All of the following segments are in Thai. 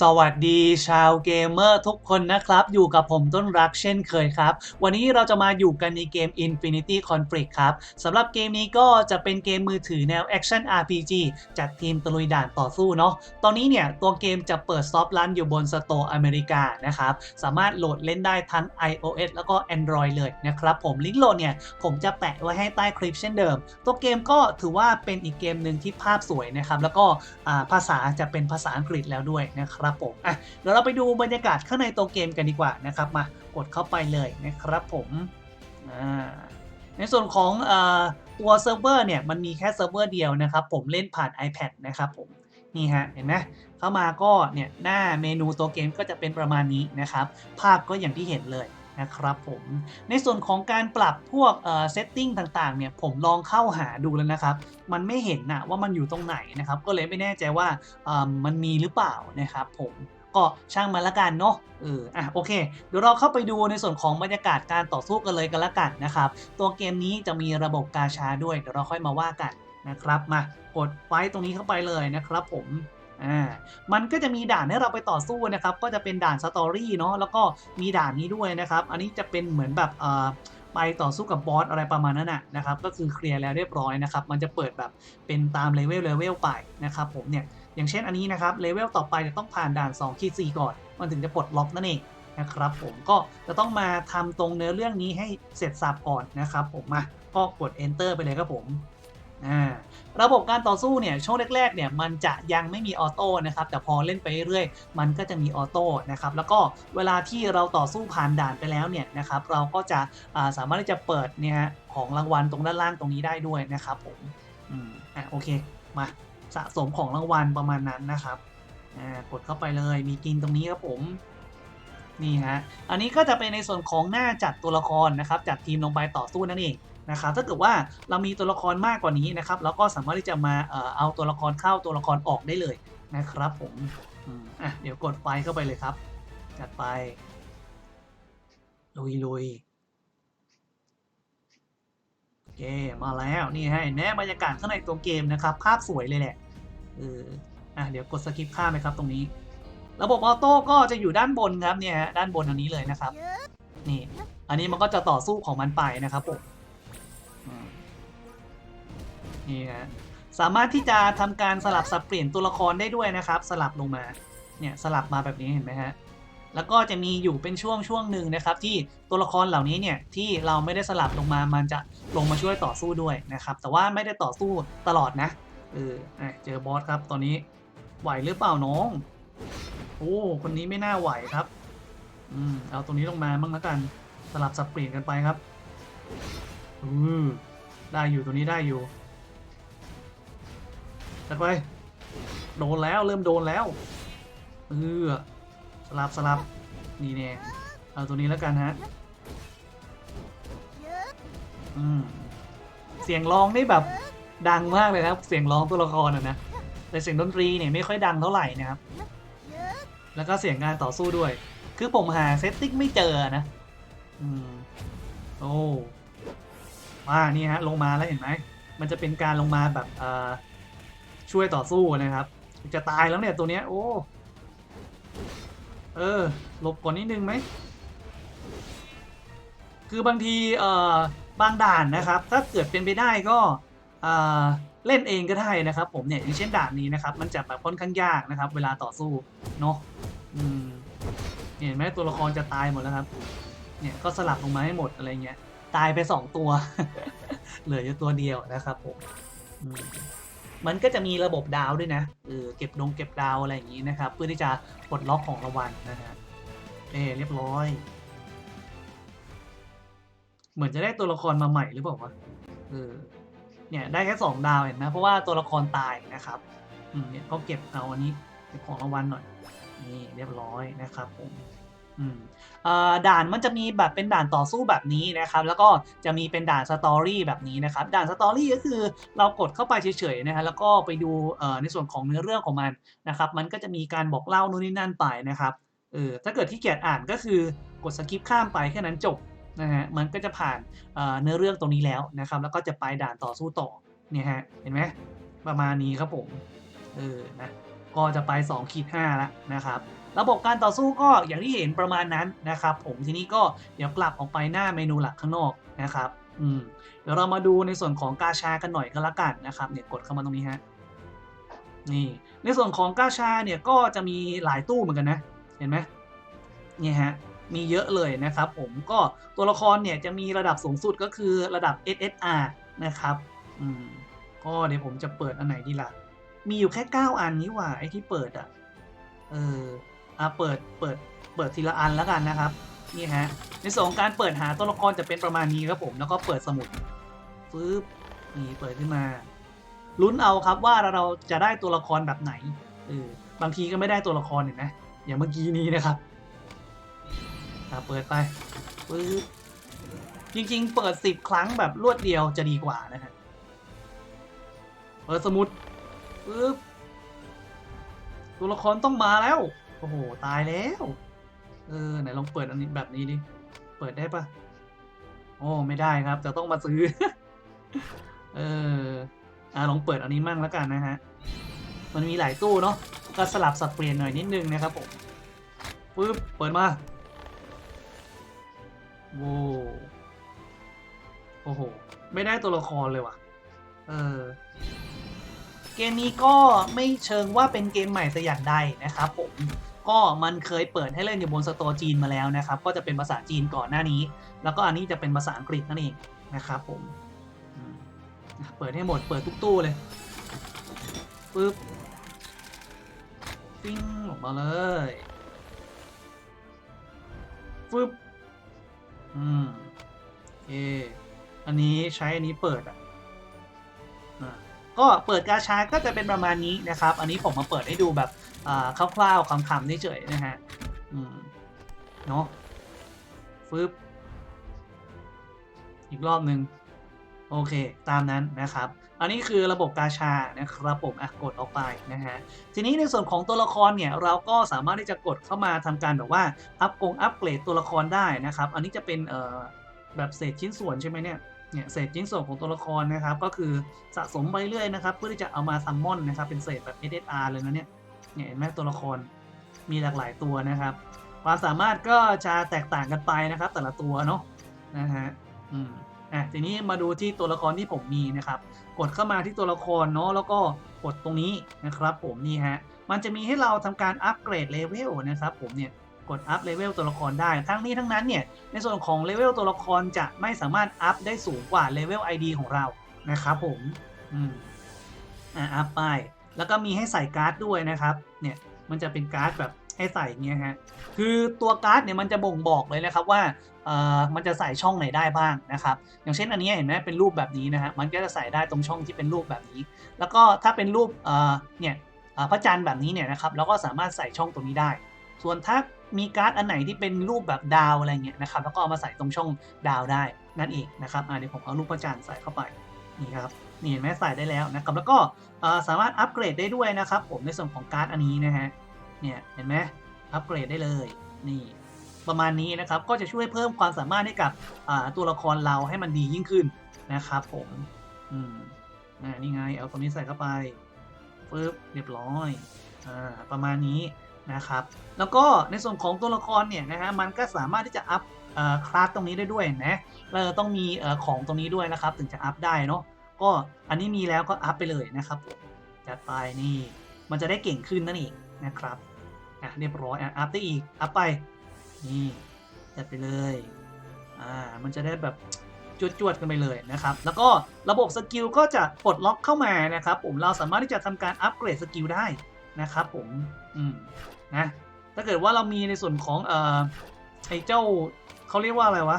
สวัสดีชาวเกมเมอร์ทุกคนนะครับ อยู่กับผมต้นรักเช่นเคยครับ วันนี้เราจะมาอยู่กันในเกม Infinity Conflict ครับสำหรับเกมนี้ก็จะเป็นเกมมือถือแนว Action RPG จากทีมตะลุยด่านต่อสู้เนาะตอนนี้เนี่ย ตัวเกมจะเปิดซอฟต์ลันอยู่บนสโตร์อเมริกานะครับ สามารถโหลดเล่นได้ทั้ง iOS แล้วก็ Android เลยนะครับ ผมลิงก์โหลดเนี่ย ผมจะแปะไว้ให้ใต้คลิปเช่นเดิม ตัวเกมก็ถือว่าเป็นอีกเกมหนึ่งที่ภาพสวยนะครับแล้วก็ภาษาจะเป็นภาษาอังกฤษแล้วด้วยนะครับครับผมอะเดี๋ยวเราไปดูบรรยากาศข้างในตัวเกมกันดีกว่านะครับมากดเข้าไปเลยนะครับผมอ่าในส่วนของอตัวเซิร์ฟเวอร์เนี่ยมันมีแค่เซิร์ฟเวอร์เดียวนะครับผมเล่นผ่าน iPad นะครับผมนี่ฮะเห็นไหมเข้ามาก็เนี่ยหน้าเมนูตัวเกมก็จะเป็นประมาณนี้นะครับ ภาพก็อย่างที่เห็นเลย นะครับผมในส่วนของการปรับพวกเซตติ้งต่างๆเนี่ยผมลองเข้าหาดูแล้วนะครับ มันไม่เห็นนะว่ามันอยู่ตรงไหนนะครับ ก็เลยไม่แน่ใจว่ามันมีหรือเปล่านะครับผมก็ช่างมันละกันเนาะ เออ อะ โอเค เดี๋ยวเราเข้าไปดูในส่วนของบรรยากาศการต่อสู้กันเลยกันละกันนะครับ ตัวเกมนี้จะมีระบบกาชาด้วย เดี๋ยวเราค่อยมาว่ากันนะครับ มากดไฟตรงนี้เข้าไปเลยนะครับผม อ่ามันก็จะมีด่านให้เราไปต่อสู้นะครับ ก็จะเป็นด่านสตอรี่เนาะแล้วก็มีด่านนี้ด้วยนะครับ อันนี้จะเป็นเหมือนแบบเอ่อไปต่อสู้กับบอสอะไรประมาณนั้นนะนะครับ ก็คือเคลียร์แล้วเรียบร้อยนะครับ มันจะเปิดแบบเป็นตามเลเวลเลเวลไปนะครับผมเนี่ยอย่างเช่นอันนี้นะครับเลเวลต่อไปจะต้องผ่านด่าน2ขีด4ก่อน มันถึงจะปลดล็อกนั่นเองนะครับผมก็จะต้องมาทำตรงเนื้อเรื่องนี้ให้เสร็จสับก่อนนะครับผมมาก็กด enter ไปเลยครับผม อ่าระบบการต่อสู้เนี่ยช่วงแรกๆเนี่ยมันจะยังไม่มีออโต้นะครับแต่พอเล่นไปเรื่อยๆมันก็จะมีออโต้นะครับแล้วก็เวลาที่เราต่อสู้ผ่านด่านไปแล้วเนี่ยนะครับเราก็จะาสามารถที่จะเปิดเนี่ยของรางวัลตรงด้านล่างตรงนี้ได้ด้วยนะครับผมอืมอะโอเคมาสะสมของรางวัลประมาณนั้นนะครับอ่ากดเข้าไปเลยมีกินตรงนี้ครับผมนี่ฮะอันนี้ก็จะเป็นในส่วนของหน้าจัดตัวละครนะครับจัดทีมลงไปต่อสู้นั่นเอง นะครับถ้าเกิดว่าเรามีตัวละครมากกว่านี้นะครับเราก็สามารถที่จะมาเอาตัวละครเข้าตัวละครออกได้เลยนะครับผมอะเดี๋ยวกดไฟเข้าไปเลยครับ จัดไปลุยลุยโอเคมาแล้วนี่ฮะเห็นไหมบรรยากาศข้างในตัวเกมนะครับ ภาพสวยเลยแหละเอออะเดี๋ยวกดสกิปข้ามไปครับตรงนี้ ระบบออโต้ก็จะอยู่ด้านบนครับเนี่ยฮะด้านบนอันนี้เลยนะครับ นี่ อันนี้มันก็จะต่อสู้ของมันไปนะครับผม นี่ฮะสามารถที่จะทำการสลับสับเปลี่ยนตัวละครได้ด้วยนะครับ สลับลงมาเนี่ยสลับมาแบบนี้เห็นไหมฮะแล้วก็จะมีอยู่เป็นช่วงช่วงหนึ่งนะครับ ที่ตัวละครเหล่านี้เนี่ยที่เราไม่ได้สลับลงมามันจะลงมาช่วยต่อสู้ด้วยนะครับ แต่ว่าไม่ได้ต่อสู้ตลอดนะเออเจอบอสครับตอนนี้ไหวหรือเปล่าน้องโอ้คนนี้ไม่น่าไหวครับอืมเอาตรงนี้ลงมาบ้างแล้วกันสลับสับเปลี่ยนกันไปครับอืมได้อยู่ตัวนี้ได้อยู่ จัดไป โดนแล้วเริ่มโดนแล้วเออสลับสลับนี่เนี่ยเอาตัวนี้แล้วกันฮะอืมเสียงร้องนี่แบบดังมากเลยนะครับ เสียงร้องตัวละครอะนะแต่เสียงดนตรีเนี่ยไม่ค่อยดังเท่าไหร่นะครับ แล้วก็เสียงงานต่อสู้ด้วย คือผมหาเซตติ้งไม่เจอนะ อืม โอ้ว่านี่ฮะ ลงมาแล้วเห็นไหม มันจะเป็นการลงมาแบบเอ่อ ช่วยต่อสู้นะครับ จะตายแล้วเนี่ยตัวเนี้ยโอ้เออหลบก่อนนิดนึงไหมคือบางทีเอ่อบางด่านนะครับ ถ้าเกิดเป็นไปได้ก็เออเล่นเองก็ได้นะครับ ผมเนี่ยอย่างเช่นด่านนี้นะครับ มันจะแบบค่อนข้างยากนะครับ เวลาต่อสู้เนาะเห็นไหมตัวละครจะตายหมดแล้วครับ เนี่ยก็สลับลงมาให้หมดอะไรเงี้ยตายไปสองตัว เหลืออยู่ตัวเดียวนะครับผม มันก็จะมีระบบดาวด้วยนะเออเก็บดงเก็บดาวอะไรอย่างนี้นะครับ เพื่อที่จะปลดล็อกของรางวัลนะฮะเอเรียบร้อย เหมือนจะได้ตัวละครมาใหม่หรือเปล่าวะเออเนี่ยได้แค่สองดาวเห็นไหมเพราะว่าตัวละครตายนะครับอืมเนี่ยก็เก็บเอาอันนี้เก็บของรางวัลหน่อยนี่เรียบร้อยนะครับผมออ่อ ด่านมันจะมีแบบเป็นด่านต่อสู้แบบนี้นะครับ แล้วก็จะมีเป็นด่านสตอรี่แบบนี้นะครับ ด่านสตอรี่ก็คือเรากดเข้าไปเฉยๆนะฮะแล้วก็ไปดูในส่วนของเนื้อเรื่องของมันนะครับ มันก็จะมีการบอกเล่านู่นนี่นั่นไปนะครับเออถ้าเกิดที่เกียจอ่านก็คือกดสกิปข้ามไปแค่นั้นจบนะฮะมันก็จะผ่านเนื้อเรื่องตรงนี้แล้วนะครับ แล้วก็จะไปด่านต่อสู้ต่อเนี่ยฮะเห็นไหมประมาณนี้ครับผมเออนะก็จะไป2ขีด5แล้วนะครับ ระบบการต่อสู้ก็อย่างที่เห็นประมาณนั้นนะครับ ผมทีนี้ก็เดี๋ยวกลับออกไปหน้าเมนูหลักข้างนอกนะครับอืมเดี๋ยวเรามาดูในส่วนของกาชากันหน่อยก็แล้วกันนะครับเนี่ยกดเข้ามาตรงนี้ฮะนี่ในส่วนของกาชาเนี่ยก็จะมีหลายตู้เหมือนกันนะ เห็นไหมนี่ฮะมีเยอะเลยนะครับ ผมก็ตัวละครเนี่ยจะมีระดับสูงสุดก็คือระดับ SSR นะครับอืมก็เดี๋ยวผมจะเปิดอันไหนดีล่ะมีอยู่แค่ 9 อันนี้ว่าไอ้ที่เปิดอะเออ อะเปิดเปิดเปิดทีละอันแล้วกันนะครับนี่ฮะในส่วนของการเปิดหาตัวละครจะเป็นประมาณนี้ครับผมแล้วก็เปิดสมุดฟืบนี่เปิดขึ้นมาลุ้นเอาครับว่าเราจะได้ตัวละครแบบไหนเออบางทีก็ไม่ได้ตัวละครเห็นไหมอย่างเมื่อกี้นี้นะครับเปิดไปฟืบจริง ๆ เปิดสิบครั้งแบบรวดเดียวจะดีกว่านะฮะเปิดสมุดปึ๊บตัวละครต้องมาแล้ว โอ้โห ตายแล้ว เออ ไหนลองเปิดอันนี้แบบนี้ดิ เปิดได้ปะโอ้ ไม่ได้ครับ จะต้องมาซื้อ เออ อ่าลองเปิดอันนี้มั่งแล้วกันนะฮะ มันมีหลายตู้เนาะ ก็สลับสับเปลี่ยนหน่อยนิดนึงนะครับผมปึ๊บ เปิดมา โว้โอ้โห ไม่ได้ตัวละครเลยว่ะ เออ เกมนี้ก็ไม่เชิงว่าเป็นเกมใหม่สอย่างใดนะครับผม ก็มันเคยเปิดให้เล่นอยู่บนสตอร์จีนมาแล้วนะครับ ก็จะเป็นภาษาจีนก่อนหน้านี้ แล้วก็อันนี้จะเป็นภาษาอังกฤษนั่นเองนะครับผมเปิดให้หมดเปิดทุกตู้เลยปึ๊บปิ้งออกมาเลยฟึบอืมโออันนี้ใช้อันนี้เปิดอะอะ ก็เปิดกาชาก็จะเป็นประมาณนี้นะครับ อันนี้ผมมาเปิดให้ดูแบบคร่าวๆคำๆเฉยๆนะฮะเนาะฟึบอีกรอบหนึ่งโอเค ตามนั้นนะครับ อันนี้คือระบบกาชานะครับผมอะกดออกไปนะฮะ ทีนี้ในส่วนของตัวละครเนี่ยเราก็สามารถที่จะกดเข้ามาทำการแบบว่าอัพกงอัพเกรดตัวละครได้นะครับ อันนี้จะเป็นเอ่อแบบเศษชิ้นส่วนใช่ไหมเนี่ย เนี่ยเศษชิ้นส่วนของตัวละครนะครับ ก็คือสะสมไปเรื่อยนะครับ เพื่อที่จะเอามาซัมมอนนะครับ เป็นเศษแบบ SSR เลยนะเนี่ยเนี่ยเห็นไหมตัวละครมีหลากหลายตัวนะครับ ความสามารถก็จะแตกต่างกันไปนะครับ แต่ละตัวเนาะนะฮะอืมอะทีนี้มาดูที่ตัวละครที่ผมมีนะครับ กดเข้ามาที่ตัวละครเนาะแล้วก็กดตรงนี้นะครับ ผมนี่ฮะมันจะมีให้เราทำการอัปเกรดเลเวลนะครับ ผมเนี่ย กดอัพเลเวลตัวละครได้ ทั้งนี้ทั้งนั้นเนี่ยในส่วนของเลเวลตัวละครจะไม่สามารถอัพได้สูงกว่าเลเวล ID ของเรานะครับผมอืมอะอัพไป แล้วก็มีให้ใส่การ์ดด้วยนะครับ เนี่ยมันจะเป็นการ์ดแบบให้ใส่เงี้ยฮะคือตัวการ์ดเนี่ยมันจะบ่งบอกเลยนะครับว่าเอ่อมันจะใส่ช่องไหนได้บ้างนะครับ อย่างเช่นอันนี้เห็นไหมเป็นรูปแบบนี้นะฮะมันก็จะใส่ได้ตรงช่องที่เป็นรูปแบบนี้ แล้วก็ถ้าเป็นรูปเอ่อเนี่ยอ่อพระจันทร์แบบนี้เนี่ยนะครับเราก็สามารถใส่ช่องตรงนี้ได้ ส่วนถ้า มีการ์ดอันไหนที่เป็นรูปแบบดาวอะไรเงี้ยนะครับแล้วก็เอามาใส่ตรงช่องดาวได้นั่นเองนะครับเดี๋ยวผมเอารูปพระจันทร์ใส่เข้าไปนี่ครับนี่เห็นไหมใส่ได้แล้วนะครับแล้วก็สามารถอัปเกรดได้ด้วยนะครับผมในส่วนของการ์ดอันนี้นะฮะเนี่ยเห็นไหมอัปเกรดได้เลยนี่ประมาณนี้นะครับก็จะช่วยเพิ่มความสามารถให้กับตัวละครเราให้มันดียิ่งขึ้นนะครับผมอืมนี่ไงเอาตรงนี้ใส่เข้าไปปึ๊บเรียบร้อยอ่าประมาณนี้ นะครับแล้วก็ในส่วนของตัวละครเนี่ยนะฮะมันก็สามารถที่จะอัพคลาสตรงนี้ได้ด้วยนะเราต้องมีอของตรงนี้ด้วยนะครับ ถึงจะอัพได้เนาะก็อันนี้มีแล้วก็อัพไปเลยนะครับจัดไปนี่มันจะได้เก่งขึ้นนั่นเองนะครับอะเรียบร้อยอะอัพได้อีกอัพไปนี่จัดไปเลยอ่ามันจะได้แบบจวดๆกันไปเลยนะครับ แล้วก็ระบบสกิลก็จะปลดล็อกเข้ามานะครับ ผมเราสามารถที่จะทำการอัปเกรดสกิลได้ นะครับผมอืมนะถ้าเกิดว่าเรามีในส่วนของเอ่อไอ้เจ้าเขาเรียกว่าอะไรวะ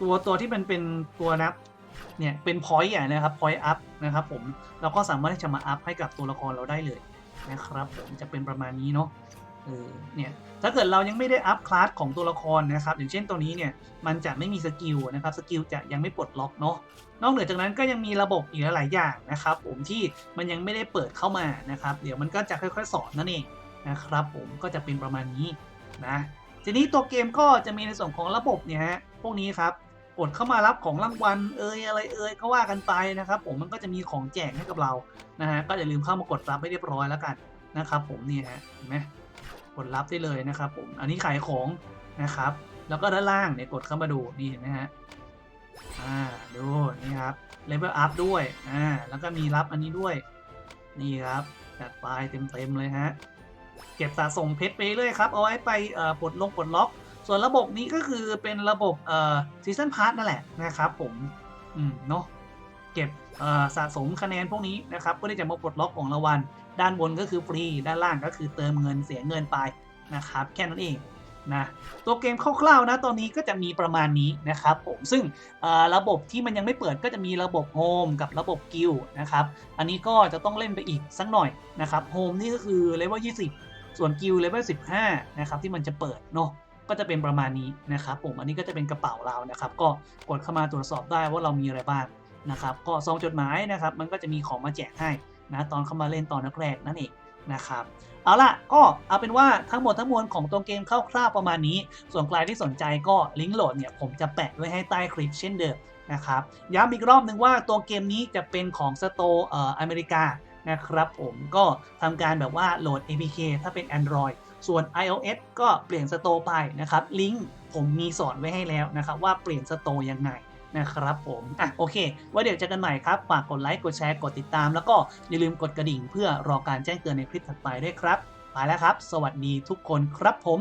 ตัวตัวที่มันเป็นตัวนับเนี่ยเป็นพอยต์อะนะครับพอยต์อัพนะครับผมเราก็สามารถที่จะมาอัพให้กับตัวละครเราได้เลยนะครับผมจะเป็นประมาณนี้เนาะ เออเนี่ยถ้าเกิดเรายังไม่ได้อัพคลาสของตัวละครนะครับ อย่างเช่นตัวนี้เนี่ยมันจะไม่มีสกิลนะครับสกิลจะยังไม่ปลดล็อกเนาะนอกเหนือจากนั้นก็ยังมีระบบอีกหลายอย่างนะครับ ผมที่มันยังไม่ได้เปิดเข้ามานะครับ เดี๋ยวมันก็จะค่อยๆสอนนั่นเองนะครับ ผมก็จะเป็นประมาณนี้นะทีนี้ตัวเกมก็จะมีในส่วนของระบบเนี่ยฮะพวกนี้ครับกดเข้ามารับของรางวัลเอ่ยอะไรเอ่ยก็ว่ากันไปนะครับ ผมมันก็จะมีของแจกให้กับเรานะฮะก็อย่าลืมเข้ามากดรับให้เรียบร้อยแล้วกันนะครับ ผมนี่ฮะเห็นไหม กดรับได้เลยนะครับผมอันนี้ขายของนะครับ แล้วก็ด้านล่างเนี่ยกดเข้ามาดูนี่เห็นไหมฮะอ่าดูนี่ครับเลเวลอัพด้วยอ่าแล้วก็มีรับอันนี้ด้วย นี่ครับจัดไปเต็มๆเลยฮะเก็บสะสมเพชรไปเรื่อยครับ เอาไว้ไปเอ่อปลดลงปลดล็อก ส่วนระบบนี้ก็คือเป็นระบบเอ่อซีซันพาร์นั่นแหละนะครับผม อืมเนาะ เก็บสะสมคะแนนพวกนี้นะครับเพื่อที่จะมาปลดล็อกของรางวัลด้านบนก็คือฟรีด้านล่างก็คือเติมเงินเสียเงินไปนะครับแค่นั้นเองนะตัวเกมคร่าวๆนะตอนนี้ก็จะมีประมาณนี้นะครับผมซึ่งระบบที่มันยังไม่เปิดก็จะมีระบบโฮมกับระบบกิลนะครับอันนี้ก็จะต้องเล่นไปอีกสักหน่อยนะครับโฮมนี่ก็คือเลเวล20 ส่วนกิลเลเวล15นะครับที่มันจะเปิดเนาะก็จะเป็นประมาณนี้นะครับผมอันนี้ก็จะเป็นกระเป๋าเรานะครับก็กดเข้ามาตรวจสอบได้ว่าเรามีอะไรบ้าง นะครับก็ซองจดหมายนะครับมันก็จะมีของมาแจกให้นะตอนเข้ามาเล่นตอนแรกๆนั่นเองนะครับเอาล่ะก็เอาเป็นว่าทั้งหมดทั้งมวลของตัวเกมคร่าวๆประมาณนี้ ส่วนใครที่สนใจก็ลิงก์โหลดเนี่ยผมจะแปะไว้ให้ใต้คลิปเช่นเดิมนะครับย้ำอีกรอบหนึ่งว่าตัวเกมนี้จะเป็นของสโตร์เอ่ออเมริกานะครับผมก็ทำการแบบว่าโหลด APK ถ้าเป็น Android ส่วน iOS ก็เปลี่ยนสโตร์ไปนะครับลิงก์ผมมีสอนไว้ให้แล้วนะครับว่าเปลี่ยนสโตร์ยังไง นะครับผมอะโอเคไว่าเดี๋ยวเจอกันใหม่ครับ ฝากกดไลค์ กดแชร์ กดติดตาม แล้วก็อย่าลืมกดกระดิ่ง เพื่อรอการแจ้งเตือนในคลิปถัดไปด้วยครับ ไปแล้วครับ สวัสดีทุกคนครับผม